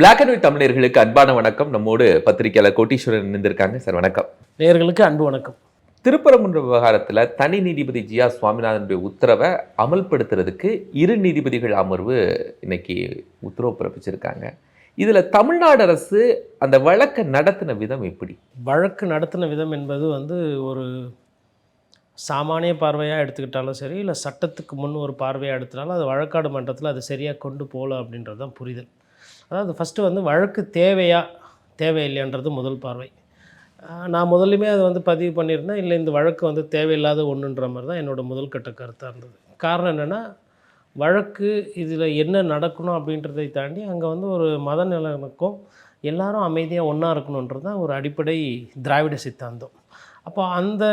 Black and white தமிழர்களுக்கு அன்பான வணக்கம். நம்மோடு பத்திரிகையாளர் கோட்டீஸ்வரன் இணைந்திருக்காங்க. சார் வணக்கம். நேயர்களுக்கு அன்பு வணக்கம். திருப்பரங்குன்ற விவகாரத்துல தனி நீதிபதி ஜி ஆர் சுவாமிநாதனுடைய உத்தரவை அமல்படுத்துறதுக்கு இரு நீதிபதிகள் அமர்வு இன்னைக்கு உத்தரவு பிறப்பிச்சிருக்காங்க. இதுல தமிழ்நாடு அரசு அந்த வழக்கை நடத்தின விதம் எப்படி? வழக்கு நடத்தின விதம் என்பது வந்து ஒரு சாமானிய பார்வையாக எடுத்துக்கிட்டாலும் சரி இல்லை சட்டத்துக்கு முன் ஒரு பார்வையாக எடுத்தாலும் அது வழக்காடு மன்றத்தில் அது சரியாக கொண்டு போகல அப்படின்றது தான் புரிதல். அதாவது ஃபஸ்ட்டு வந்து வழக்கு தேவையா தேவையில்லைன்றது முதல் பார்வை. நான் முதல்லையுமே அதை வந்து பதிவு பண்ணியிருந்தேன். இல்லை இந்த வழக்கு வந்து தேவையில்லாத ஒன்றுன்ற மாதிரி தான் என்னோட முதல் கட்ட கருத்தாக இருந்தது. காரணம் என்னென்னா வழக்கு இதில் என்ன நடக்கணும் அப்படின்றதை தாண்டி அங்கே வந்து ஒரு மத நிலனுக்கும் எல்லாரும் அமைதியாக ஒன்றா இருக்கணுன்றது தான் ஒரு அடிப்படை திராவிட சித்தாந்தம். அப்போ அந்த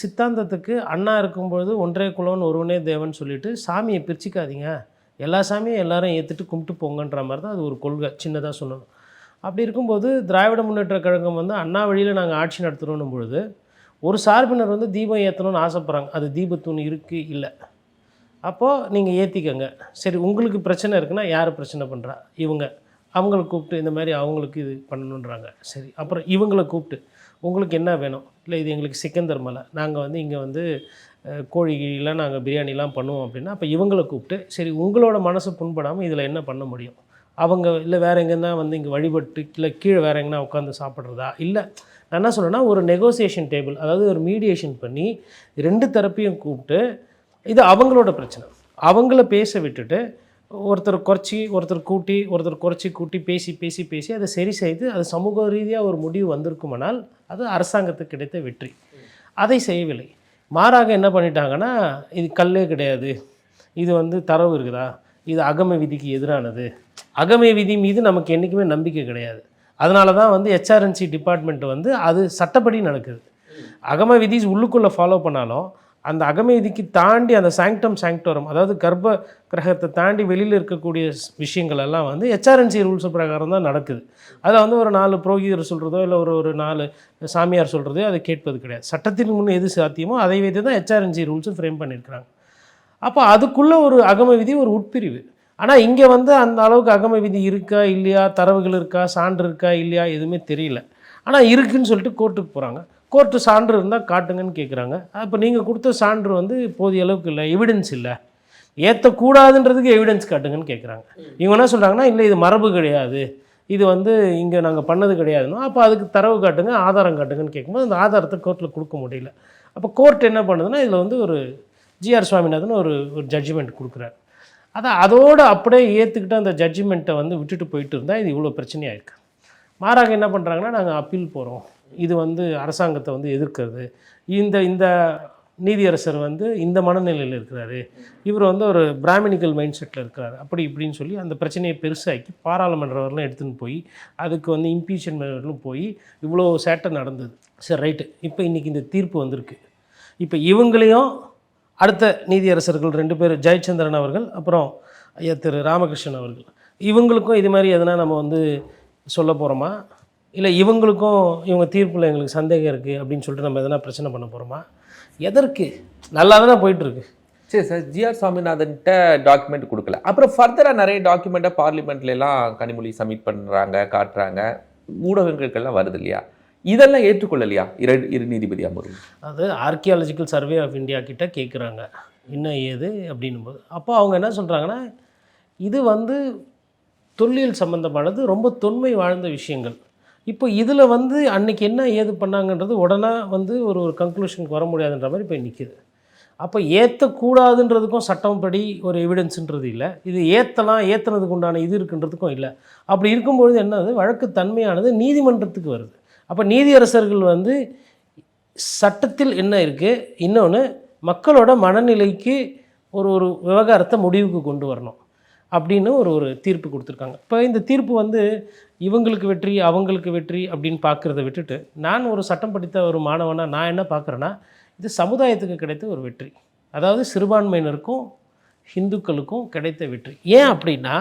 சித்தாந்தத்துக்கு அண்ணா இருக்கும்பொழுது ஒன்றே குலவன் ஒருவனே தேவன் சொல்லிட்டு சாமியை பிரிச்சுக்காதீங்க. எல்லா சாமியும் எல்லாரும் ஏற்றுட்டு கும்பிட்டு போங்கன்ற மாதிரி தான் அது ஒரு கொள்கை சின்னதாக சொல்லணும். அப்படி இருக்கும்போது திராவிட முன்னேற்ற கழகம் வந்து அண்ணா வழியில் நாங்கள் ஆட்சி நடத்துகிறோன்னும் பொழுது ஒரு சார்பினர் வந்து தீபம் ஏற்றணும்னு ஆசைப்பட்றாங்க. அது தீபத்தூண் இருக்குது இல்லை. அப்போது நீங்கள் ஏற்றிக்கங்க சரி உங்களுக்கு பிரச்சனை இருக்குன்னா யார் பிரச்சனை பண்ணுறா இவங்க. அவங்கள கூப்பிட்டு இந்த மாதிரி அவங்களுக்கு இது பண்ணணுன்றாங்க. சரி அப்புறம் இவங்களை கூப்பிட்டு உங்களுக்கு என்ன வேணும்? இல்லை இது எங்களுக்கு சிக்கந்தர் மலை. நாங்கள் வந்து இங்கே வந்து கோழிலாம் நாங்கள் பிரியாணிலாம் பண்ணுவோம் அப்படின்னா அப்போ இவங்களை கூப்பிட்டு சரி உங்களோட மனசு புண்படாமல் இதில் என்ன பண்ண முடியும்? அவங்க இல்லை வேறு எங்கேருந்தா வந்து இங்கே வழிபட்டு இல்லை கீழே வேறு எங்கன்னா உட்காந்து சாப்பிட்றதா? இல்லை நான் என்ன சொல்கிறேன்னா ஒரு நெகோசியேஷன் டேபிள் அதாவது ஒரு மீடியேஷன் பண்ணி ரெண்டு தரப்பையும் கூப்பிட்டு இது அவங்களோட பிரச்சனை. அவங்கள பேச விட்டுட்டு ஒருத்தர் குறைச்சி ஒருத்தர் கூட்டி ஒருத்தர் குறைச்சி கூட்டி பேசி பேசி பேசி அதை சரி செய்து அது சமூக ரீதியாக ஒரு முடிவு வந்திருக்குமானால் அது அரசாங்கத்துக்கு கிடைத்த வெற்றி. அதை செய்யவில்லை. மாறாக என்ன பண்ணிட்டாங்கன்னா இது கல்லே கிடையாது. இது வந்து தரவு இருக்குதா? இது அகம விதிக்கு எதிரானது. அகமை விதி மீது நமக்கு என்றைக்குமே நம்பிக்கை கிடையாது. அதனால தான் வந்து ஹெச்ஆர்என்சி டிபார்ட்மெண்ட் வந்து அது சட்டப்படி நடக்குது. அகம விதி உள்ளுக்குள்ளே ஃபாலோ பண்ணாலும் அந்த அகமேதிக்கு தாண்டி அந்த சாங்டம் சாங்டோரம் அதாவது கர்ப்ப கிரகத்தை தாண்டி வெளியில் இருக்கக்கூடிய ஸ்- விஷயங்கள் எல்லாம் வந்து ஹெச்ஆர்என்சி ரூல்ஸ் பிரகாரம் தான் நடக்குது. அதை வந்து ஒரு நாலு புரோகிதர் சொல்கிறதோ இல்லை ஒரு ஒரு நாலு சாமியார் சொல்கிறதோ அதை கேட்பது கிடையாது. சட்டத்தின் முன் எது சாத்தியமோ அதை வைத்து தான் ஹெச்ஆர்என்சி ரூல்ஸும் ஃப்ரேம் பண்ணியிருக்கிறாங்க. அப்போ அதுக்குள்ளே ஒரு அகம விதி ஒரு உட்பிரிவு. ஆனால் இங்கே வந்து அந்த அளவுக்கு அகம விதி இருக்கா இல்லையா தரவுகள் இருக்கா சான்று இருக்கா இல்லையா எதுவுமே தெரியல. ஆனால் இருக்குதுன்னு சொல்லிட்டு கோர்ட்டுக்கு போகிறாங்க கோர்ட்டு சான்று இருந்தால் காட்டுங்கன்னு கேட்குறாங்க அப்போ நீங்கள் கொடுத்த சான்று வந்து போதிய அளவுக்கு இல்லை எவிடன்ஸ் இல்லை. ஏற்றக்கூடாதுன்றதுக்கு எவிடன்ஸ் காட்டுங்கன்னு கேட்குறாங்க இவங்க என்ன சொல்கிறாங்கன்னா இல்லை இது மரபு கிடையாது. இது வந்து இங்கே நாங்கள் பண்ணது கிடையாதுன்னா. அப்போ அதுக்கு தரவு காட்டுங்க ஆதாரம் காட்டுங்கன்னு கேட்கும்போது அந்த ஆதாரத்தை கோர்ட்டில் கொடுக்க முடியல. அப்போ கோர்ட் என்ன பண்ணுதுன்னா இதில் வந்து ஒரு ஜிஆர் சுவாமிநாதன் ஒரு ஒரு ஜட்ஜ்மெண்ட் கொடுக்குறாரு. அதான் அதோடு அப்படியே ஏற்றுக்கிட்டு அந்த ஜட்ஜ்மெண்ட்டை வந்து விட்டுட்டு போயிட்டு இருந்தால் இது இவ்வளோ பிரச்சனையாக இருக்குது மாறாக என்ன பண்ணுறாங்கன்னா நாங்கள் அப்பீல் போகிறோம் இது வந்து அரசாங்கத்தை வந்து எதிர்க்கிறது. இந்த இந்த நீதியரசர் வந்து இந்த மனநிலையில் இருக்கிறாரு. இவர் வந்து ஒரு பிராமினிக்கல் மைண்ட் செட்டில் இருக்கிறார். அப்படி இப்படின்னு சொல்லி அந்த பிரச்சனையை பெருசாக்கி பாராளுமன்ற வரலாம் எடுத்துன்னு போய் அதுக்கு வந்து இம்பீச்மெண்ட் வரலும் போய் இவ்வளோ சேட்டை நடந்தது. சரி ரைட்டு. இப்போ இன்றைக்கி இந்த தீர்ப்பு வந்திருக்கு. இப்போ இவங்களையும் அடுத்த நீதியரசர்கள் ரெண்டு பேர் ஜெயச்சந்திரன் அவர்கள் அப்புறம் ஐயா திரு ராமகிருஷ்ணன் அவர்கள். இவங்களுக்கும் இது மாதிரி எதனா நம்ம வந்து சொல்ல போகிறோமா இல்லை இவங்களுக்கும் இவங்க தீர்ப்பில் எங்களுக்கு சந்தேகம் இருக்குது அப்படின்னு சொல்லிட்டு நம்ம எதனா பிரச்சனை பண்ண போகிறோமா எதற்கு? நல்லா தானே போயிட்டுருக்கு. சரி சார். ஜி ஆர் சுவாமிநாதன்கிட்ட டாக்குமெண்ட் கொடுக்கல. அப்புறம் ஃபர்தராக நிறைய டாக்குமெண்ட்டை பார்லிமெண்ட்ல எல்லாம் கனிமொழி சப்மிட் பண்ணுறாங்க காட்டுறாங்க. ஊடகங்களுக்கெல்லாம் வருது இல்லையா? இதெல்லாம் ஏற்றுக்கொள்ளலையா? இரு இரு நீதிபதி அமர்வு? அது ஆர்கியாலஜிக்கல் சர்வே ஆஃப் இந்தியா கிட்ட கேட்குறாங்க என்ன ஏது அப்படின்னும் போது அப்போ அவங்க என்ன சொல்கிறாங்கன்னா இது வந்து தொல்லியல் சம்மந்தமானது ரொம்ப தொன்மை வாழ்ந்த விஷயங்கள். இப்போ இதில் வந்து அன்னைக்கு என்ன ஏது பண்ணாங்கன்றது உடனே வந்து ஒரு ஒரு கன்க்ளூஷனுக்கு வர முடியாதுன்ற மாதிரி போய் நிற்கிது அப்போ ஏற்றக்கூடாதுன்றதுக்கும் சட்டம் படி ஒரு எவிடன்ஸுன்றது இல்லை. இது ஏற்றலாம் ஏற்றுனதுக்கு உண்டான இது இருக்குன்றதுக்கும் இல்லை. அப்படி இருக்கும்பொழுது என்னது? வழக்கு தன்மையானது நீதிமன்றத்துக்கு வருது. அப்போ நீதியரசர்கள் வந்து சட்டத்தில் என்ன இருக்குது இன்னொன்று மக்களோட மனநிலைக்கு ஒரு ஒரு விவகாரத்தை முடிவுக்கு கொண்டு வரணும். அப்படின்னு ஒரு ஒரு தீர்ப்பு கொடுத்துருக்காங்க. இப்போ இந்த தீர்ப்பு வந்து இவங்களுக்கு வெற்றி அவங்களுக்கு வெற்றி அப்படின்னு பார்க்குறத விட்டுட்டு நான் ஒரு சட்டம் படித்த ஒரு மாணவனாக நான் என்ன பார்க்குறேன்னா இது சமுதாயத்துக்கு கிடைத்த ஒரு வெற்றி. அதாவது சிறுபான்மையினருக்கும் ஹிந்துக்களுக்கும் கிடைத்த வெற்றி. ஏன் அப்படின்னா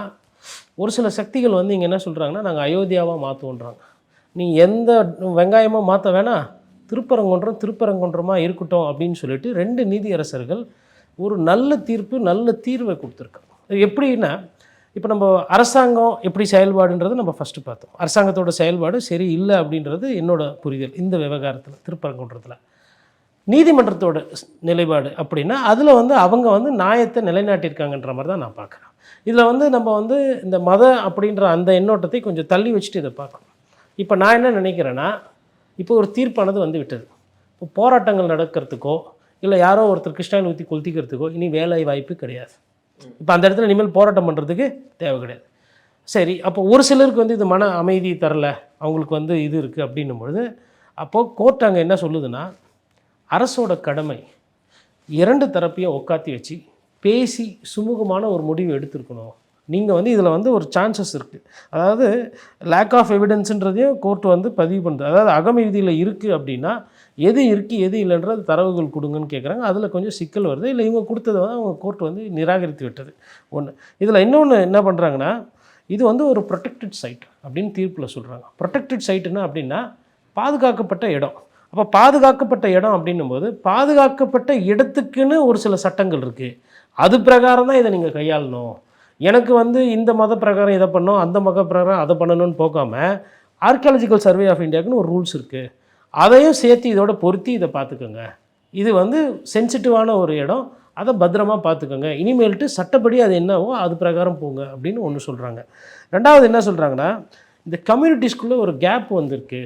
ஒரு சில சக்திகள் வந்து இங்கே என்ன சொல்கிறாங்கன்னா நாங்கள் அயோத்தியாவாக மாற்றுவோன்றாங்க நீ எந்த வெங்காயமும் மாற்ற வேணாம் திருப்பரங்குன்றம் திருப்பரங்குன்றமாக இருக்கட்டும் அப்படின்னு சொல்லிட்டு ரெண்டு நீதியரசர்கள் ஒரு நல்ல தீர்ப்பு நல்ல தீர்வை கொடுத்துருக்காங்க. எப்படின்னா இப்போ நம்ம அரசாங்கம் எப்படி செயல்பாடுன்றது நம்ம ஃபஸ்ட்டு பார்த்தோம். அரசாங்கத்தோட செயல்பாடு சரி இல்லை அப்படின்றது என்னோட புரிதல் இந்த விவகாரத்தில் திருப்பரங்குன்றத்தில். நீதிமன்றத்தோட ஸ்- நிலைப்பாடு அப்படின்னா அதில் வந்து அவங்க வந்து நியாயத்தை நிலைநாட்டியிருக்காங்கன்ற மாதிரி தான் நான் பார்க்குறேன். இதில் வந்து நம்ம வந்து இந்த மத அப்படின்ற அந்த எண்ணோட்டத்தை கொஞ்சம் தள்ளி வச்சுட்டு இதை பார்க்கணும். இப்போ நான் என்ன நினைக்கிறேன்னா இப்போ ஒரு தீர்ப்பானது வந்து விட்டது. இப்போ போராட்டங்கள் நடக்கிறதுக்கோ இல்லை யாரோ ஒருத்தர் கிருஷ்ணாயில் ஊற்றி கொளுத்திக்கிறதுக்கோ இனி வேலை வாய்ப்பு கிடையாது. இப்போ அந்த இடத்துல இனிமேல் போராட்டம் பண்ணுறதுக்கு தேவை கிடையாது. சரி அப்போ ஒரு சிலருக்கு வந்து இது மன அமைதி தரல அவங்களுக்கு வந்து இது இருக்குது அப்படின்னும் பொழுது அப்போது கோர்ட் அங்கே என்ன சொல்லுதுன்னா அரசோட கடமை இரண்டு தரப்பையும் உட்காத்தி வச்சு பேசி சுமூகமான ஒரு முடிவு எடுத்திருக்கணும். நீங்கள் வந்து இதில் வந்து ஒரு சான்சஸ் இருக்குது அதாவது லேக் ஆஃப் எவிடன்ஸுன்றதையும் கோர்ட் வந்து பதிவு பண்ணுறது அதாவது அகமிகுதியில் இருக்குது அப்படின்னா எது இருக்குது எது இல்லைன்றது தரவுகள் கொடுங்கன்னு கேட்குறாங்க அதில் கொஞ்சம் சிக்கல் வருது. இல்லை இவங்க கொடுத்ததை வந்து அவங்க கோர்ட் வந்து நிராகரித்து விட்டது. ஒன்று இதில் இன்னொன்று என்ன பண்ணுறாங்கன்னா இது வந்து ஒரு ப்ரொடெக்டட் சைட் அப்படின்னு தீர்ப்பில் சொல்கிறாங்க ப்ரொடெக்டட் சைட்டுன்னா அப்படின்னா பாதுகாக்கப்பட்ட இடம். அப்போ பாதுகாக்கப்பட்ட இடம் அப்படின்னும் போது பாதுகாக்கப்பட்ட இடத்துக்குன்னு ஒரு சில சட்டங்கள் இருக்குது அது பிரகாரம் தான் இதை நீங்கள் கையாளணும். எனக்கு வந்து இந்த மத பிரகாரம் இதை பண்ணணும் அந்த மத பிரகாரம் அதை பண்ணணும்னு போக்காமல் ஆர்கியாலஜிக்கல் சர்வே ஆஃப் இந்தியாவுக்குன்னு ஒரு ரூல்ஸ் இருக்குது அதையும் சேர்த்து இதோட பொருத்தி இதை பார்த்துக்கோங்க. இது வந்து சென்சிட்டிவான ஒரு இடம். அதை பத்திரமா பார்த்துக்கோங்க. இனிமேல்ட்டு சட்டப்படி அது என்னவோ அது பிரகாரம் போங்க அப்படின்னு ஒன்று சொல்கிறாங்க ரெண்டாவது என்ன சொல்கிறாங்கன்னா இந்த கம்யூனிட்டிஸ்குள்ளே ஒரு கேப் வந்திருக்கு.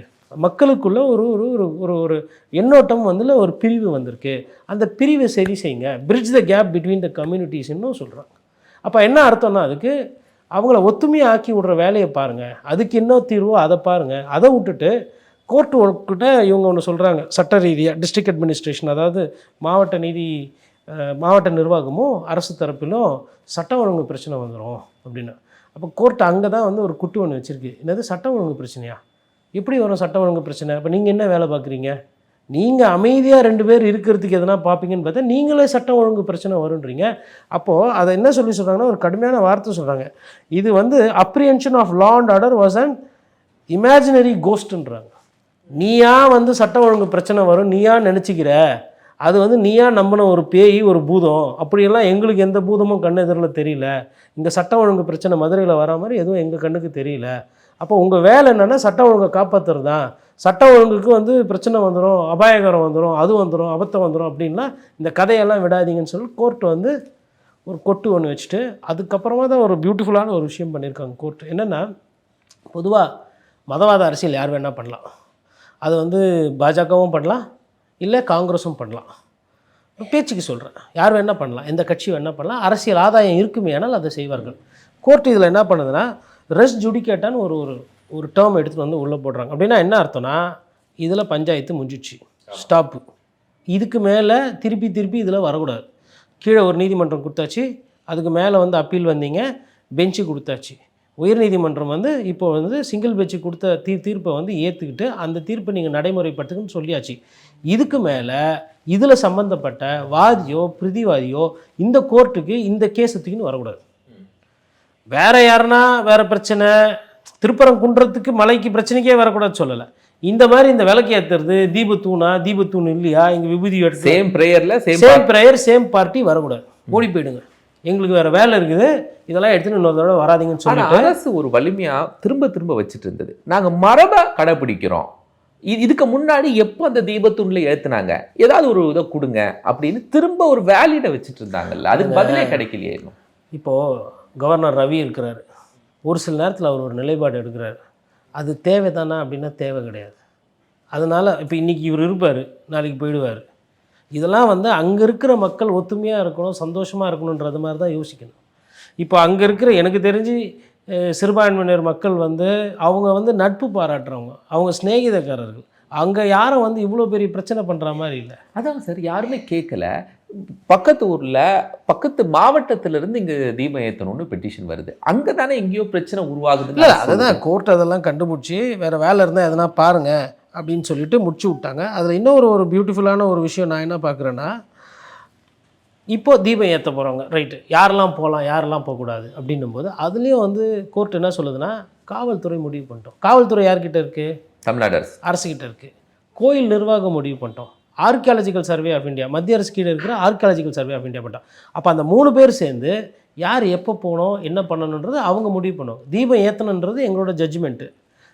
மக்களுக்குள்ளே ஒரு ஒரு ஒரு ஒரு ஒரு எண்ணோட்டம் வந்துல ஒரு பிரிவு வந்திருக்கு. அந்த பிரிவை சரி செய்யுங்க. Bridge the gap between the கம்யூனிட்டிஸ்ன்னு சொல்கிறாங்க அப்போ என்ன அர்த்தம்னா அதுக்கு அவங்கள ஒத்துமையாக ஆக்கி விடுற வேலையை பாருங்கள் அதுக்கு என்ன தீர்வோ அதை பாருங்கள் அதை விட்டுட்டு கோர்ட் கிட்ட இவங்க ஒன்று சொல்கிறாங்க சட்ட ரீதியாக டிஸ்ட்ரிக்ட் அட்மினிஸ்ட்ரேஷன் அதாவது மாவட்ட நீதி மாவட்ட நிர்வாகமும் அரசு தரப்பிலும் சட்ட ஒழுங்கு பிரச்சனை வந்துடும் அப்படின்னு. அப்போ கோர்ட் அங்கே தான் வந்து ஒரு குட்டு ஒன்று வச்சுருக்கு. என்னது? சட்ட ஒழுங்கு பிரச்சனையா? எப்படி வரும் சட்ட ஒழுங்கு பிரச்சனை? அப்போ நீங்கள் என்ன வேலை பார்க்குறீங்க நீங்கள் அமைதியாக ரெண்டு பேர் இருக்கிறதுக்கு எதனா பார்ப்பீங்கன்னு பார்த்தா நீங்களே சட்டம் ஒழுங்கு பிரச்சனை வருன்றீங்க. அப்போது அதை என்ன சொல்லி சொல்கிறாங்கன்னா ஒரு கடுமையான வார்த்தை சொல்கிறாங்க இது வந்து apprehension of law and order was and imaginary கோஸ்ட்ன்றாங்க நீயா வந்து சட்ட ஒழுங்கு பிரச்சனை வரும் நீயா நினச்சிக்கிற. அது வந்து நீயா நம்பின ஒரு பேய் ஒரு பூதம். அப்படியெல்லாம் எங்களுக்கு எந்த பூதமும் கண்ணு எதிரில் தெரியல. இந்த சட்ட ஒழுங்கு பிரச்சனை மதுரையில் வரா மாதிரி எதுவும் எங்கள் கண்ணுக்கு தெரியல. அப்போ உங்கள் வேலை என்னென்னா சட்டம் ஒழுங்கை காப்பாற்றுறது தான் சட்டம் ஒழுங்குக்கு வந்து பிரச்சனை வந்துடும் அபாயகரம் வந்துடும் அது வந்துடும் அபத்தம் வந்துடும் அப்படின்லாம் இந்த கதையெல்லாம் விடாதீங்கன்னு சொல்லி கோர்ட் வந்து ஒரு கொட்டு ஒன்று வச்சுட்டு அதுக்கப்புறமா தான் ஒரு பியூட்டிஃபுல்லான ஒரு விஷயம் பண்ணியிருக்காங்க கோர்ட் என்னென்னா பொதுவாக மதவாத அரசியல் யார் வேணால் பண்ணலாம். அது வந்து பாஜகவும் பண்ணலாம் இல்லை காங்கிரஸும் பண்ணலாம். பேச்சுக்கு சொல்கிறேன் யார் வேணால் பண்ணலாம் எந்த கட்சி வேணால் பண்ணலாம் அரசியல் ஆதாயம் இருக்குமே ஆனால் அதை செய்வார்கள். கோர்ட் இதில் என்ன பண்ணுதுன்னா ரெஸ் ஜுடிகேட்டான்னு ஒரு ஒரு ஒரு டேர்ம் எடுத்துகிட்டு வந்து உள்ளே போடுறாங்க. அப்படின்னா என்ன அர்த்தம்னா இதில் பஞ்சாயத்து முடிஞ்சிச்சு ஸ்டாப்பு இதுக்கு மேலே திருப்பி திருப்பி இதில் வரக்கூடாது. கீழே ஒரு நீதிமன்றம் கொடுத்தாச்சு அதுக்கு மேலே வந்து அப்பீல் வந்தீங்க பெஞ்சு கொடுத்தாச்சு. உயர்நீதிமன்றம் வந்து இப்போ வந்து சிங்கிள் பெஞ்சு கொடுத்த தீ தீர்ப்பை வந்து ஏற்றுக்கிட்டு அந்த தீர்ப்பை நீங்கள் நடைமுறைப்படுத்துக்குன்னு சொல்லியாச்சு. இதுக்கு மேலே இதில் சம்மந்தப்பட்ட வாதியோ பிரதிவாதியோ இந்த கோர்ட்டுக்கு இந்த கேஸ் தூக்கின்னு வரக்கூடாது. வேற யாருன்னா வேற பிரச்சனை திருப்பரங்குன்றத்துக்கு மலைக்கு பிரச்சனைக்கே வரக்கூடாது சொல்லலை. இந்த மாதிரி இந்த விளக்கு ஏற்றுறது தீபத்தூணா தீபத்தூண் இல்லையா இங்கே விபூதி எடுத்து same பிரேயர்ல same same prayer same party வரக்கூடாது. ஓடி போயிடுங்க. எங்களுக்கு வேற வேலை இருக்குது. இதெல்லாம் எடுத்துன்னு இன்னொரு தடவை வராதீங்கன்னு சொல்லிட்டு அரசு ஒரு வலிமையா திரும்ப திரும்ப வச்சுட்டு இருந்தது. நாங்க மரபை கடைபிடிக்கிறோம். இ- இதுக்கு முன்னாடி எப்போ அந்த தீபத்தூண்ல ஏத்துனாங்க? ஏதாவது ஒரு இதை கொடுங்க அப்படின்னு திரும்ப ஒரு வேலிட வச்சுட்டு இருந்தாங்கல்ல. அதுக்கு பதிலே கிடைக்கலையே இப்போது கவர்னர் ரவி இருக்கிறாரு. ஒரு சில நேரத்தில் அவர் ஒரு நிலைப்பாடு எடுக்கிறாரு. அது தேவைதானா அப்படின்னா தேவை கிடையாது. அதனால் இப்போ இன்றைக்கி இவர் இருப்பார். நாளைக்கு போயிடுவார். இதெல்லாம் வந்து அங்கே இருக்கிற மக்கள் ஒத்துமையாக இருக்கணும் சந்தோஷமாக இருக்கணுன்றது மாதிரி தான் யோசிக்கணும். இப்போ அங்கே இருக்கிற எனக்கு தெரிஞ்சு சிறுபான்மையினர் மக்கள் வந்து அவங்க வந்து நட்பு பாராட்டுறவங்க அவங்க சிநேகிதக்காரர்கள். அங்கே யாரும் வந்து இவ்வளோ பெரிய பிரச்சனை பண்ணுற மாதிரி இல்லை. அதான் சார் யாருமே கேட்கல பக்கத்து ஊர்ல பக்கத்து மாவட்டத்துல இருந்து இங்க தீபம் ஏத்தணும்னு பெட்டிஷன் வருது. அங்க தானே எங்கேயோ பிரச்சனை உருவாகுதுன்னு இல்லை அதுதான் கோர்ட் அதெல்லாம் கண்டுபிடிச்சி வேறு வேலை இருந்தால் எதனா பாருங்க. அப்படின்னு சொல்லிட்டு முடிச்சு விட்டாங்க. அதில் இன்னொரு ஒரு பியூட்டிஃபுல்லான ஒரு விஷயம் நான் என்ன பார்க்குறேன்னா இப்போ தீபம் ஏற்ற போகிறவங்க ரைட்டு யாரெல்லாம் போகலாம் யாரெல்லாம் போகக்கூடாது அப்படின்னும் போது அதுலேயும் வந்து கோர்ட் என்ன சொல்லுதுன்னா காவல்துறை முடிவு பண்ணிட்டோம். காவல்துறை யார்கிட்ட இருக்குது தமிழ்நாடு அரசு அரசுக்கிட்ட இருக்குது கோயில் நிர்வாகம் முடிவு பண்ணிட்டோம். ஆர்கியாலஜிக்கல் சர்வே ஆஃப் இந்தியா மத்திய அரசு கீழே இருக்கிற ஆர்கியாலஜிக்கல் சர்வே ஆஃப் இந்தியா பட்டா அப்போ அந்த மூணு பேர் சேர்ந்து யார் எப்போ போகணும் என்ன பண்ணணுன்றது அவங்க முடிவு பண்ணும். தீபம் ஏற்றணுன்றது எங்களோட ஜட்ஜ்மெண்ட்டு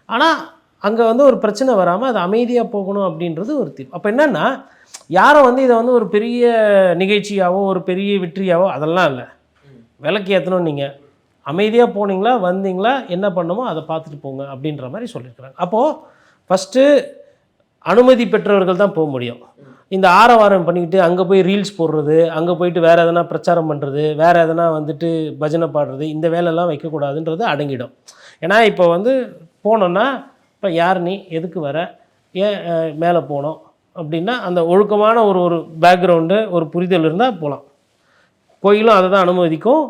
ஆனால் அங்கே வந்து ஒரு பிரச்சனை வராமல் அது அமைதியாக போகணும் அப்படின்றது ஒரு தீர்ப்பு அப்போ என்னென்னா யாரும் வந்து இதை வந்து ஒரு பெரிய நிகழ்ச்சியாவோ ஒரு பெரிய வெற்றியாவோ அதெல்லாம் இல்லை. விளக்கு ஏற்றணும் நீங்கள் அமைதியாக போனீங்களா வந்தீங்களா என்ன பண்ணணுமோ அதை பார்த்துட்டு போங்க அப்படின்ற மாதிரி சொல்லியிருக்கிறாங்க. அப்போது ஃபஸ்ட்டு அனுமதி பெற்றவர்கள் தான் போக முடியும். இந்த ஆரவாரம் பண்ணிக்கிட்டு அங்கே போய் ரீல்ஸ் போடுறது அங்கே போயிட்டு வேறு எதனா பிரச்சாரம் பண்ணுறது வேறு எதனா வந்துட்டு பஜனை பாடுறது இந்த வேலையெல்லாம் வைக்கக்கூடாதுன்றது அடங்கிடும். ஏன்னா இப்போ வந்து போனோன்னா இப்போ யார் நீ? எதுக்கு வர? ஏன் மேலே போனோம்? அப்படின்னா அந்த ஒழுக்கமான ஒரு ஒரு பேக்ரவுண்டு ஒரு புரிதல் இருந்தால் போகலாம் கோயிலும் அதை தான் அனுமதிக்கும்.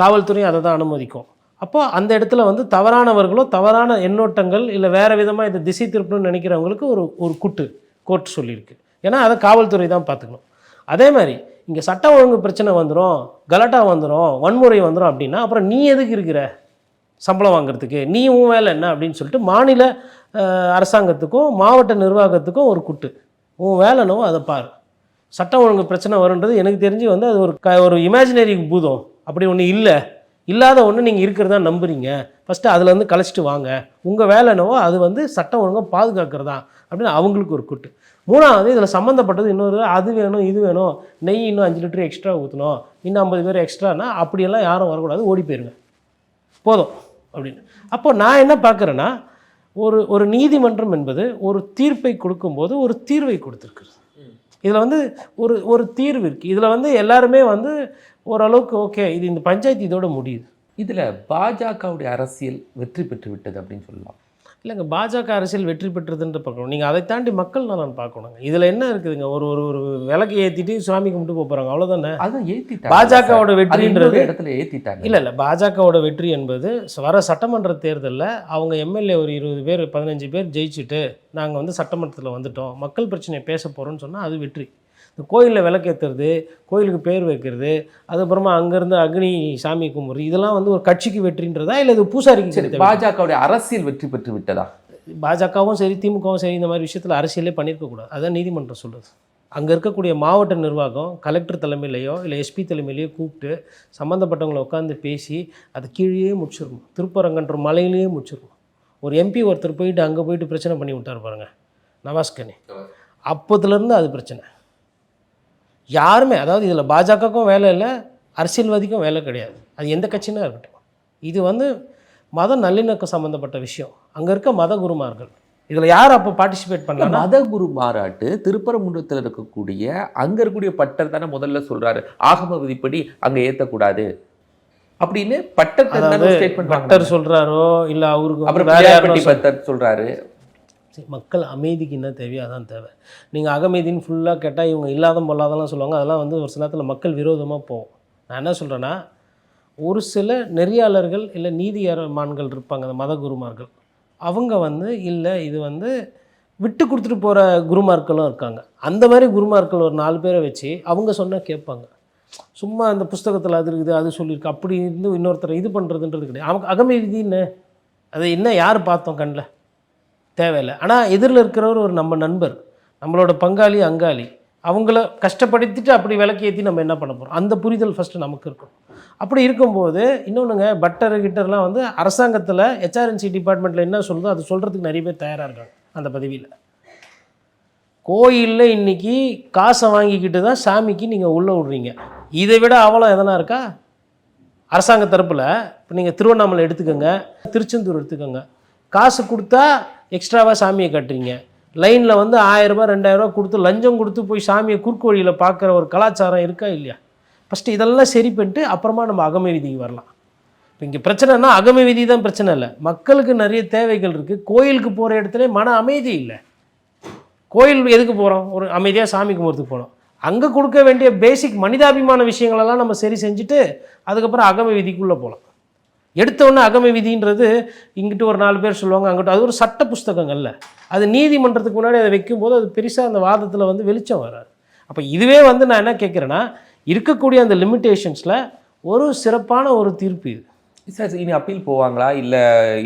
காவல்துறையும் அதை தான் அனுமதிக்கும். அப்போ அந்த இடத்துல வந்து தவறானவர்களோ தவறான எண்ணோட்டங்கள் இல்லை வேறு விதமாக இதை திசை திருப்பணும்னு நினைக்கிறவங்களுக்கு ஒரு ஒரு குட்டு கோர்ட் சொல்லியிருக்கு. ஏன்னா அதை காவல்துறை தான் பார்த்துக்கணும். அதே மாதிரி இங்கே சட்ட ஒழுங்கு பிரச்சனை வந்துடும் கலாட்டா வந்துடும் வன்முறை வந்துடும் அப்படின்னா அப்புறம் நீ எதுக்கு இருக்கிற? சம்பளம் வாங்குறதுக்கு நீ உன் வேலை என்ன? அப்படின்னு சொல்லிட்டு மாநில அரசாங்கத்துக்கும் மாவட்ட நிர்வாகத்துக்கும் ஒரு குட்டு. உன் வேலைனோ அதை பாரு. சட்டம் ஒழுங்கு பிரச்சனை வருன்றது எனக்கு தெரிஞ்சு வந்து அது ஒரு க ஒரு இமேஜினரி பூதம். அப்படி ஒன்று இல்லை. இல்லாத ஒன்று நீங்கள் இருக்கிறதா நம்புறீங்க. ஃபஸ்ட்டு அதில் வந்து கழிச்சிட்டு வாங்க. உங்கள் வேலை என்னவோ அது வந்து சட்டம் ஒழுங்காக பாதுகாக்கிறதா? அப்படின்னு அவங்களுக்கு ஒரு குட்டு. மூணாவது இதில் சம்மந்தப்பட்டது இன்னொரு அது வேணும் இது வேணும். நெய் இன்னும் அஞ்சு லிட்டர் எக்ஸ்ட்ரா ஊற்றணும் இன்னும் ஐம்பது பேர் எக்ஸ்ட்ரானா அப்படியெல்லாம் யாரும் வரக்கூடாது. ஓடி போயிருங்க. போதும். அப்படின்னு. அப்போது நான் என்ன பார்க்குறேன்னா ஒரு ஒரு நீதிமன்றம் என்பது ஒரு தீர்ப்பை கொடுக்கும்போது ஒரு தீர்வை கொடுத்துருக்குறது. இதில் வந்து ஒரு ஒரு தீர்வு இருக்குது இதில் வந்து எல்லாருமே வந்து ஓரளவுக்கு ஓகே இது இந்த பஞ்சாயத்து இதோட முடியுது. இதில் பாஜகவுடைய அரசியல் வெற்றி பெற்று விட்டது அப்படின்னு சொல்லலாம். இல்லைங்க பாஜக அரசியல் வெற்றி பெற்றதுன்ற பார்க்கணும் நீங்கள் அதை தாண்டி மக்கள் நலன் பார்க்கணுங்க. இதில் என்ன இருக்குதுங்க? ஒரு ஒரு ஒரு விளக்கு ஏற்றிட்டு சாமி கும்பிட்டு போக போகிறாங்க அவ்வளோதானே அதான் ஏத்திட்டாங்க. பாஜகவோட வெற்றின்றது இடத்துல ஏத்திட்டாங்க. இல்லை இல்லை. பாஜகவோட வெற்றி என்பது வர சட்டமன்ற தேர்தலில் அவங்க எம்எல்ஏ ஒரு இருபது பேர் பதினஞ்சு பேர் ஜெயிச்சுட்டு நாங்கள் வந்து சட்டமன்றத்தில் வந்துட்டோம். மக்கள் பிரச்சனையை பேச போகிறோம்னு சொன்னால் அது வெற்றி. இந்த கோயிலில் விளக்கேற்றுறது கோயிலுக்கு பேர் வைக்கிறது அதுக்கப்புறமா அங்கேருந்து அக்னி சாமி கும்பிட்றது இதெல்லாம் வந்து ஒரு கட்சிக்கு வெற்றின்றதா இல்லை இது பூசாரிக்கு சரி பாஜகவுடைய அரசியல் வெற்றி பெற்று விட்டதா? பாஜகவும் சரி திமுகவும் சரி இந்த மாதிரி விஷயத்தில் அரசியலே பண்ணியிருக்கக்கூடாது அதான் நீதிமன்றம் சொல்லுது அங்கே இருக்கக்கூடிய மாவட்ட நிர்வாகம் கலெக்டர் தலைமையிலையோ இல்லை எஸ்பி தலைமையிலையோ கூப்பிட்டு சம்மந்தப்பட்டவங்களை உட்காந்து பேசி அது கீழேயே முடிச்சிடணும் திருப்பரங்கன்ற மலையிலேயே முடிச்சிடணும் ஒரு எம்பி ஒருத்தர் போயிட்டு அங்கே போயிட்டு பிரச்சனை பண்ணி விட்டார் பாருங்க நவாஸ்கனி. அப்போதுலேருந்து அது பிரச்சனை. யாருமே அதாவது இதில் பாஜகவுக்கும் வேலை இல்லை அரசியல்வாதிக்கும் வேலை கிடையாது. அது எந்த கட்சினா இருக்கட்டும். இது வந்து மத நல்லிணக்கம் சம்மந்தப்பட்ட விஷயம். அங்கே இருக்க மத குருமார்கள். இதில் யார் அப்போ பார்ட்டிசிபேட் பண்ணலாம் மத குரு மாநாட்டு திருப்பரங்குன்றத்தில் இருக்கக்கூடிய அங்க இருக்கக்கூடிய பட்டர் தானே முதல்ல சொல்றாரு. ஆகம விதிப்படி அங்க ஏத்தக்கூடாது. அப்படின்னு ஸ்டேட்மெண்ட் பக்தர் சொல்கிறாரோ இல்லை அவருக்கு அப்புறம் வேற பிள்ளையார்பட்டி பட்டர் சொல்றாரு. சரி, மக்கள் அமைதிக்கு என்ன தேவையோ அதான் தேவை. நீங்கள் அகமைதின்னு ஃபுல்லாக கேட்டால் இவங்க இல்லாத பொல்லாதெல்லாம் சொல்லுவாங்க. அதெல்லாம் வந்து ஒரு சில நேரத்தில் மக்கள் விரோதமாக போகும். நான் என்ன சொல்கிறேன்னா ஒரு சில நெறியாளர்கள் இல்லை நீதியரமான்கள் இருப்பாங்க அந்த மத குருமார்கள். அவங்க வந்து இல்லை இது வந்து விட்டு கொடுத்துட்டு போகிற குருமார்களும் இருக்காங்க. அந்த மாதிரி குருமார்கள் ஒரு நாலு பேரை வச்சு அவங்க சொன்னால் கேட்பாங்க. சும்மா அந்த புஸ்தகத்தில் அது இருக்குது அது சொல்லியிருக்கு அப்படி இருந்து இன்னொருத்தரை இது பண்ணுறதுன்றது கிடையாது. அவங்க அகமைதின்னு அதை என்ன யார் பார்த்தோம் கண்ணில் தேவையில்லை. ஆனால் எதிரில் இருக்கிறவர் ஒரு நம்ம நண்பர் நம்மளோட பங்காளி அங்காளி அவங்கள கஷ்டப்படுத்திட்டு அப்படி விளக்கு ஏற்றி நம்ம என்ன பண்ண போகிறோம் அந்த புரிதல் ஃபஸ்ட்டு நமக்கு இருக்கும். அப்படி இருக்கும்போது இன்னொன்றுங்க பட்டர் கிட்டர்லாம் வந்து அரசாங்கத்தில் ஹெச்ஆர்என்சி டிபார்ட்மெண்ட்டில் என்ன சொல்லுதோ அது சொல்கிறதுக்கு நிறைய பேர் தயாராக இருக்காங்க அந்த பதவியில். கோயிலில் இன்றைக்கி காசை வாங்கிக்கிட்டு தான் சாமிக்கு நீங்கள் உள்ளே விடுறீங்க. இதை விட அவலம் எதனா இருக்கா? அரசாங்க தரப்பில் இப்போ நீங்கள் திருவண்ணாமலை எடுத்துக்கோங்க திருச்செந்தூர் எடுத்துக்கோங்க. காசு கொடுத்தா எக்ஸ்ட்ராவாக சாமியை கட்டுறீங்க. லைனில் வந்து ஆயிரரூபா ரெண்டாயிரரூபா கொடுத்து லஞ்சம் கொடுத்து போய் சாமியை குறுக்கு வழியில் பார்க்குற ஒரு கலாச்சாரம் இருக்கா இல்லையா? ஃபஸ்ட்டு இதெல்லாம் சரி பண்ணிட்டு அப்புறமா நம்ம அகமை விதிக்கு வரலாம். இப்போ இங்கே பிரச்சனைனா அகமை விதி தான் பிரச்சனை இல்லை. மக்களுக்கு நிறைய தேவைகள் இருக்குது கோயிலுக்கு போகிற இடத்துல மன அமைதி இல்லை. கோயில் எதுக்கு போகிறோம் ஒரு அமைதியாக சாமி கும்பிட்றதுக்கு போகிறோம் அங்கே கொடுக்க வேண்டிய பேசிக் மனிதாபிமான விஷயங்களெல்லாம் நம்ம சரி செஞ்சுட்டு அதுக்கப்புறம் அகமை விதிக்குள்ளே போகலாம் எடுத்த உடனே அகம விதின்றது இங்கிட்டு ஒரு நாலு பேர் சொல்லுவாங்க அங்கிட்ட அது ஒரு சட்ட புஸ்தகங்கள்ல. அது நீதிமன்றத்துக்கு முன்னாடி அதை வைக்கும்போது அது பெருசாக அந்த வாதத்தில் வந்து வெளிச்சம் வராது. அப்போ இதுவே வந்து நான் என்ன கேட்குறேன்னா இருக்கக்கூடிய அந்த லிமிட்டேஷன்ஸில் ஒரு சிறப்பான ஒரு தீர்ப்பு இது. சார் இனி அப்பீல் போவாங்களா? இல்ல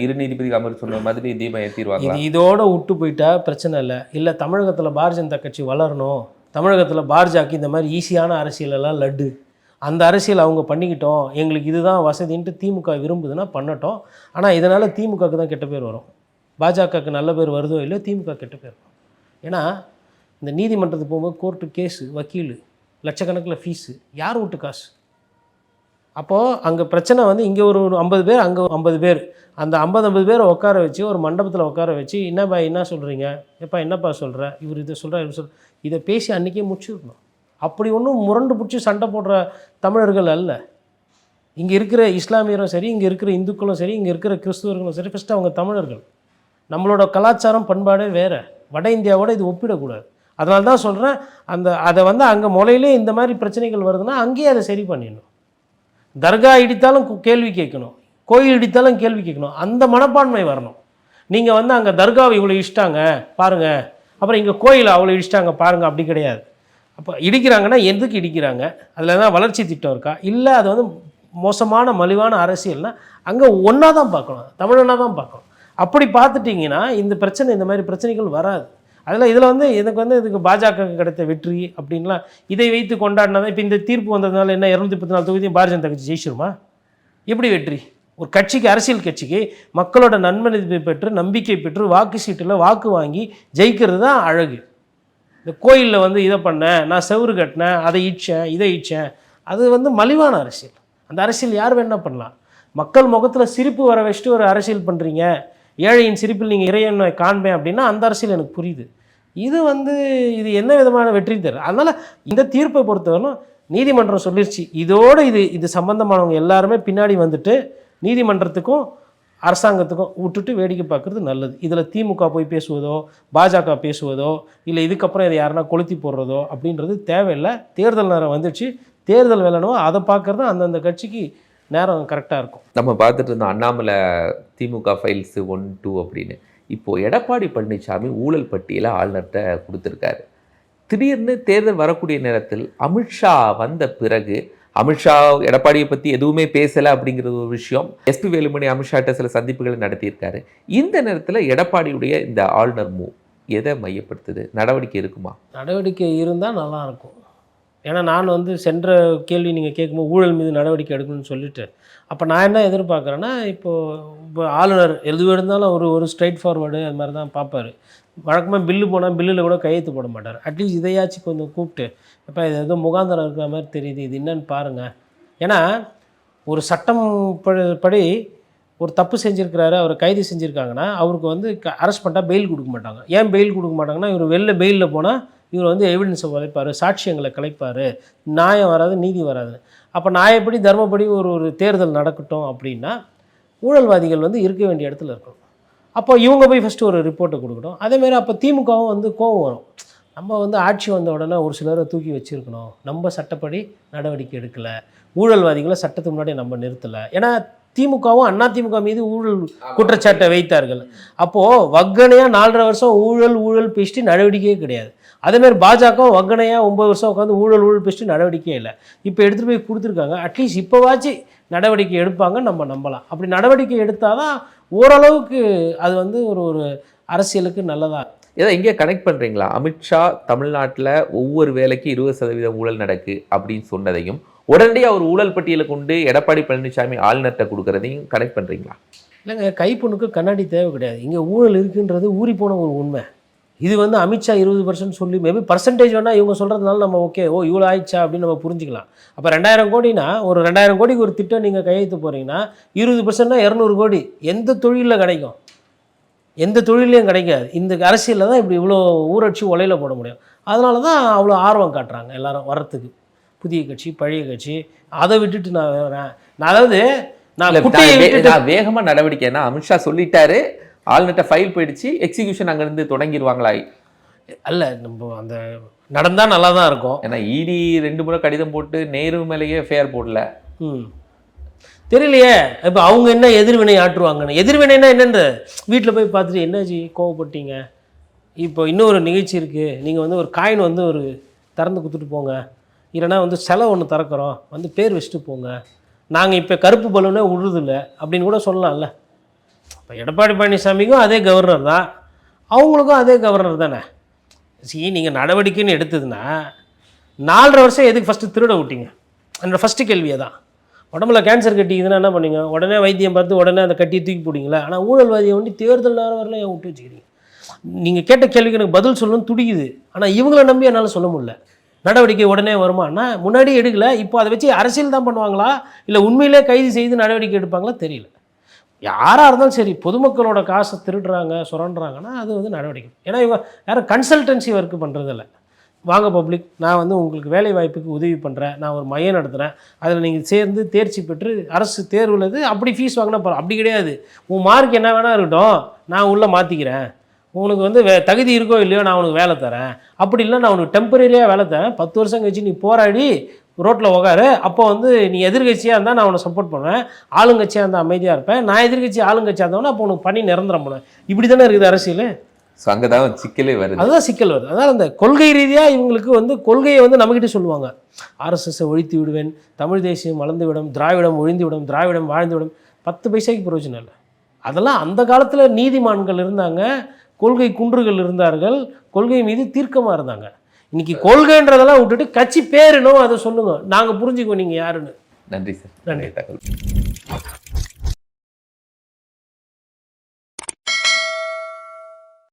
இரு நீதிபதி அமர்வு சொன்ன மாதிரி தீபம் ஏற்றிடுவாங்களா இது இதோட விட்டு போயிட்டா பிரச்சனை இல்லை. இல்லை தமிழகத்தில் பாரதிய ஜனதா கட்சி வளரணும். தமிழகத்தில் பாரஜாக்கு இந்த மாதிரி ஈஸியான அரசியல் எல்லாம் லட்டு. அந்த அரசியல் அவங்க பண்ணிக்கிட்டோம். எங்களுக்கு இதுதான் வசதின்ட்டு திமுக விரும்புதுன்னா பண்ணட்டும். ஆனால் இதனால் திமுகவுக்கு தான் கெட்ட பேர் வரும். பாஜகவுக்கு நல்ல பேர் வருதோ இல்லையோ திமுக கெட்ட பேர் வரும். ஏன்னா இந்த நீதிமன்றத்துக்கு போகும்போது கோர்ட்டு கேஸு வக்கீல் லட்சக்கணக்கில் ஃபீஸு யார் வீட்டு காசு? அப்போது அங்கே பிரச்சனை வந்து இங்கே ஒரு ஒரு ஐம்பது பேர் அங்கே ஐம்பது பேர். அந்த ஐம்பது ஐம்பது பேரை உட்கார வச்சு ஒரு மண்டபத்தில் உட்கார வச்சு என்னப்பா என்ன சொல்கிறீங்க எப்பா என்னப்பா சொல்கிற இவர் இதை சொல்கிறார் இவர் சொல் இதை பேசி அன்றைக்கே முடிச்சிருக்கணும் அப்படி ஒன்றும் முரண்டு பிடிச்சி சண்டை போடுற தமிழர்கள் அல்ல. இங்கே இருக்கிற இஸ்லாமியரும் சரி இங்கே இருக்கிற இந்துக்களும் சரி இங்கே இருக்கிற கிறிஸ்துவர்களும் சரி ஃபஸ்ட்டு அவங்க தமிழர்கள். நம்மளோட கலாச்சாரம் பண்பாடே வேறு. வட இந்தியாவோட இது ஒப்பிடக்கூடாது. அதனால தான் சொல்கிறேன் அந்த அதை வந்து அங்கே முளையிலே இந்த மாதிரி பிரச்சனைகள் வருதுன்னா அங்கேயே அதை சரி பண்ணிடணும். தர்கா இடித்தாலும் கேள்வி கேட்கணும். கோயில் இடித்தாலும் கேள்வி கேட்கணும். அந்த மனப்பான்மை வரணும். நீங்கள் வந்து அங்கே தர்காவை இவ்வளோ இஷ்டாங்க பாருங்கள் அப்புறம் இங்கே கோயில் அவ்வளோ இஷ்டாங்க பாருங்கள் அப்படி கிடையாது. அப்போ இடிக்கிறாங்கன்னா எதுக்கு இடிக்கிறாங்க? அதில் தான் வளர்ச்சி திட்டம் இருக்கா? இல்லை அது வந்து மோசமான மலிவான அரசியல்னால் அங்கே ஒன்றா தான் பார்க்கணும். தமிழனாக தான் பார்க்கணும். அப்படி பார்த்துட்டிங்கன்னா இந்த பிரச்சனை இந்த மாதிரி பிரச்சனைகள் வராது. அதில் இதில் வந்து எனக்கு வந்து இதுக்கு பாஜக கிடைத்த வெற்றி அப்படின்லாம் இதை வைத்து கொண்டாடினா இப்போ இந்த தீர்ப்பு வந்ததுனால என்ன இரநூத்தி பத்து நாலு தொகுதியும் பாரதிய ஜனதா கட்சி ஜெயிச்சிருமா? எப்படி வெற்றி? ஒரு கட்சிக்கு அரசியல் கட்சிக்கு மக்களோட நன்மதிப்பை பெற்று நம்பிக்கை பெற்று வாக்கு சீட்டில் வாக்கு வாங்கி ஜெயிக்கிறது தான் அழகு. இந்த கோயிலில் வந்து இதை பண்ணேன் நான் செவுரு கட்டினேன் அதை இச்சேன் இதை இச்சேன் அது வந்து மலிவான அரசியல். அந்த அரசியல் யார் வேணால் பண்ணலாம். மக்கள் முகத்தில் சிரிப்பு வர வச்சுட்டு ஒரு அரசியல் பண்ணுறீங்க ஏழையின் சிரிப்பில் நீங்கள் இறையனை காண்பேன் அப்படின்னா அந்த அரசியல் எனக்கு புரியுது. இது வந்து இது என்ன விதமான வெற்றி தரும்? அதனால் இந்த தீர்ப்பை பொறுத்தவரைக்கும் நீதிமன்றம் சொல்லிருச்சு. இதோடு இது இது சம்மந்தமானவங்க எல்லாருமே பின்னாடி வந்துட்டு நீதிமன்றத்துக்கும் அரசாங்கத்துக்கும் விட்டுட்டு வேடிக்கை பார்க்குறது நல்லது. இதில் திமுக போய் பேசுவதோ பாஜக பேசுவதோ இல்லை இதுக்கப்புறம் இதை யாருன்னா கொளுத்தி போடுறதோ அப்படின்றது தேவையில்லை. தேர்தல் நேரம் வந்துடுச்சு. தேர்தல் வேலைனோ அதை பார்க்குறது அந்தந்த கட்சிக்கு நேரம் கரெக்டாக இருக்கும். நம்ம பார்த்துட்டு இருந்தோம் Annamalai DMK files one two அப்படின்னு. இப்போது எடப்பாடி பழனிசாமி ஊழல் பட்டியலை ஆளுநர்கிட்ட கொடுத்துருக்காரு. திடீர்னு தேர்தல் வரக்கூடிய நேரத்தில் அமித்ஷா வந்த பிறகு அமித்ஷா எடப்பாடியை பற்றி எதுவுமே பேசலை அப்படிங்கிறது ஒரு விஷயம். எஸ்பி வேலுமணி அமித்ஷாட்ட சில சந்திப்புகளை நடத்தியிருக்காரு. இந்த நேரத்தில் எடப்பாடியுடைய இந்த ஆளுநர் மூவ் எதை மையப்படுத்துது? நடவடிக்கை இருக்குமா? நடவடிக்கை இருந்தால் நல்லாயிருக்கும் ஏன்னா நான் வந்து சென்ற கேள்வி நீங்கள் கேட்கும்போது ஊழல் மீது நடவடிக்கை எடுக்கணும்னு சொல்லிட்டு. அப்போ நான் என்ன எதிர்பார்க்குறேன்னா இப்போது இப்போ ஆளுநர் எது இருந்தாலும் ஒரு ஒரு ஸ்ட்ரைட் ஃபார்வர்டு அது மாதிரி தான் பார்ப்பாரு. வழக்கமாக பில்லு போனால் பில்லில் கூட கையெழுத்து போட மாட்டார். அட்லீஸ்ட் இதையாச்சும் கொஞ்சம் கூப்பிட்டு இப்போ இது எதுவும் முகாந்திரம் இருக்கிற மாதிரி தெரியுது இது என்னன்னு பாருங்கள் ஏன்னா ஒரு சட்டம் படி ஒரு தப்பு செஞ்சுருக்கிறாரு அவர் கைது செஞ்சுருக்காங்கன்னா அவருக்கு வந்து அரெஸ்ட் பண்ணிட்டா பெயில் கொடுக்க மாட்டாங்க. ஏன் பெயில் கொடுக்க மாட்டாங்கன்னா இவர் வெளில பெயிலில் போனால் இவர் வந்து எவிடன்ஸை உழைப்பார் சாட்சியங்களை கலைப்பார். நியாயம் வராது நீதி வராது. அப்போ நியாயப்படி தர்மப்படி ஒரு ஒரு தேர்தல் நடக்கட்டும் அப்படின்னா ஊழல்வாதிகள் வந்து இருக்க வேண்டிய இடத்துல இருக்கணும். அப்போ இவங்க போய் ஃபஸ்ட்டு ஒரு ரிப்போர்ட்டை கொடுக்கணும். அதேமாரி அப்போ திமுகவும் வந்து கோவம் வரும். நம்ம வந்து ஆட்சி வந்த உடனே ஒரு சிலரை தூக்கி வச்சிருக்கணும். நம்ம சட்டப்படி நடவடிக்கை எடுக்கலை. ஊழல்வாதிகளை சட்டத்துக்கு முன்னாடி நம்ம நிறுத்தலை. ஏன்னா திமுகவும் அண்ணா திமுக மீது ஊழல் குற்றச்சாட்டை வைத்தார்கள். அப்போது வக்கனையாக நாலரை வருஷம் ஊழல் ஊழல் பேசிட்டு நடவடிக்கையே கிடையாது. அதேமாதிரி பாஜகவும் வக்கனையாக ஒம்பது வருஷம் உட்காந்து ஊழல் ஊழல் பேசிட்டு நடவடிக்கையே இல்லை. இப்போ எடுத்துகிட்டு போய் கொடுத்துருக்காங்க. அட்லீஸ்ட் இப்போவாச்சும் நடவடிக்கை எடுப்பாங்க நம்ம நம்பலாம். அப்படி நடவடிக்கை எடுத்தால் தான் ஓரளவுக்கு அது வந்து ஒரு ஒரு அரசியலுக்கு நல்லதா இதை இங்கே கனெக்ட் பண்ணுறீங்களா அமித்ஷா தமிழ்நாட்டில் ஒவ்வொரு வேலைக்கு இருபது சதவீதம் ஊழல் நடக்கு அப்படின்னு சொன்னதையும் உடனடியாக ஒரு ஊழல் பட்டியலை கொண்டு எடப்பாடி பழனிசாமி ஆளுநர்கிட்ட கொடுக்கறதையும் கனெக்ட் பண்ணுறீங்களா இல்லைங்க கைப்பொண்ணுக்கு கண்ணாடி தேவை கிடையாது. இங்கே ஊழல் இருக்குன்றது ஊறி போன ஒரு உண்மை. இது வந்து அமித்ஷா இருபது பர்சன்ட் சொல்லி மேபி பர்சன்டேஜ் வேணால் இவங்க சொல்கிறதுனால நம்ம ஓகே ஓ இவ்வளோ ஆயிடுச்சா அப்படின்னு நம்ம புரிஞ்சுக்கலாம். அப்போ ரெண்டாயிரம் கோடினா ஒரு ரெண்டாயிரம் கோடிக்கு ஒரு திட்டம் நீங்கள் கையெழுத்து போகிறீங்கன்னா இருபது பர்சன்ட்னா இரநூறு கோடி. எந்த தொழிலில் கிடைக்கும்? எந்த தொழிலையும் கிடைக்காது. இந்த அரசியலில் தான் இப்படி இவ்வளோ ஊரட்சி உலையில போட முடியும். அதனால தான் அவ்வளோ ஆர்வம் காட்டுறாங்க எல்லாரும் வர்றதுக்கு. புதிய கட்சி பழைய கட்சி அதை விட்டுட்டு நான் வரேன். நான் அதாவது நான் இல்ல, குட்டையை நான் வே- விட்டுட்டு நான் வேகமா நடவடிக்கை. ஏன்னா அமித்ஷா சொல்லிட்டாரு. ஆளுநர்கிட்ட ஃபைல் போயிடுச்சு எக்ஸிகியூஷன் அங்கிருந்து தொடங்கிடுவாங்களா அல்ல நம்ம அந்த நடந்தால் நல்லா தான் இருக்கும். ஏன்னா இடி ரெண்டு முறை கடிதம் போட்டு நேரு மேலேயே ஃபேர் போடல. ம். தெரியலையே இப்போ அவங்க என்ன எதிர்வினை ஆற்றுவாங்கன்னு? எதிர்வினைனா என்னன்ற? வீட்டில் போய் பார்த்துட்டு என்னாச்சு? கோவப்பட்டீங்க? இப்போ இன்னொரு நிகழ்ச்சி இருக்குது நீங்கள் வந்து ஒரு காயின் வந்து ஒரு திறந்து கொடுத்துட்டு போங்க. இல்லைன்னா வந்து செலவு ஒன்று திறக்கிறோம். வந்து பேர் வச்சுட்டு போங்க. நாங்கள் இப்போ கருப்பு பலூனே விடுறதில்ல அப்படின்னு கூட சொல்லலாம்ல. இப்போ எடப்பாடி பழனிசாமிக்கும் அதே கவர்னர் தான். அவங்களுக்கும் அதே கவர்னர் தானே. சி நீங்கள் நடவடிக்கைன்னு எடுத்ததுன்னா நாலரை வருஷம் எதுக்கு ஃபஸ்ட்டு திருட விட்டீங்க? என்னோடய ஃபஸ்ட்டு கேள்வியே தான் உடம்புல கேன்சர் கட்டிக்குதுன்னா என்ன பண்ணுங்க? உடனே வைத்தியம் பார்த்து உடனே அந்த கட்டியை தூக்கி போட்டிங்களா ஆனால் ஊழல்வாதியை ஒண்டி தேர்தல் நேரம் வரலாம் ஏன் விட்டு வச்சுக்கிறீங்க? நீங்கள் கேட்ட கேள்விக்கு எனக்கு பதில் சொல்லணும்னு துடிக்குது. ஆனால் இவங்கள நம்பி என்னால் சொல்ல முடியல. நடவடிக்கை உடனே வருமானா முன்னாடி எடுக்கல. இப்போ அதை வச்சு அரசியல் தான் பண்ணுவாங்களா? இல்லை உண்மையிலே கைது செய்து நடவடிக்கை எடுப்பாங்களா? தெரியல. யாராக இருந்தாலும் சரி பொதுமக்களோட காசை திருடுறாங்க சுரண்டுறாங்கன்னா அது வந்து நடவடிக்கை. ஏன்னா இவங்க யாரும் கன்சல்டன்சி ஒர்க்கு பண்ணுறதில்ல வாங்க பப்ளிக் நான் வந்து உங்களுக்கு வேலை வாய்ப்புக்கு உதவி பண்ணுறேன் நான் ஒரு மையம் நடத்துகிறேன் அதில் நீங்கள் சேர்ந்து தேர்ச்சி பெற்று அரசு தேர்வில் இது அப்படி ஃபீஸ் வாங்கினா போகிறோம் அப்படி கிடையாது. உன் மார்க் என்ன வேணால் இருக்கட்டும் நான் உள்ளே மாற்றிக்கிறேன் உனக்கு வந்து வே தகுதி இருக்கோ இல்லையோ நான் உனக்கு வேலை தரேன். அப்படி இல்லை நான் உனக்கு டெம்பரரியாக வேலை தரேன். பத்து வருஷம் கழிச்சு நீ போராடி ரோட்டில் உட்காரு அப்போ வந்து நீ எதிர்கட்சியாக இருந்தால் நான் உன்னை சப்போர்ட் பண்ணுவேன். ஆளுங்கட்சியாக இருந்தால் அமைதியாக இருப்பேன். நான் எதிர்கட்சி ஆளுங்கட்சியாக இருந்தவொன்னே அப்போ உனக்கு பண்ணி நிரந்தரம் பண்ணுவேன் இப்படி தானே இருக்குது அரசியல்? ஸோ அங்கே தான் சிக்கலே வருது. அதுதான் சிக்கல் வருது. அதான் அந்த கொள்கை ரீதியாக இவங்களுக்கு வந்து கொள்கையை வந்து நம்மகிட்ட சொல்லுவாங்க. ஆர்எஸ்எஸ்ஸை ஒழித்து விடுவேன். தமிழ் தேசியம் வளர்ந்துவிடும் திராவிடம் ஒழிந்துவிடும் திராவிடம் வாழ்ந்துவிடும் பத்து பைசாய்க்கு பிரயோஜனம் இல்லை. அதெல்லாம் அந்த காலத்தில் நீதிமான்கள் இருந்தாங்க. கொள்கை குன்றுகள் இருந்தார்கள். கொள்கை மீது தீர்க்கமாக இருந்தாங்க. இன்னைக்கு கொள்கைன்றதெல்லாம் விட்டுட்டு கட்சி பேர் என்னவோ அதை சொல்லுங்க. நாங்கள் புரிஞ்சுக்குவோம் நீங்கள் யாருன்னு. நன்றி சார். நன்றி. தகவல்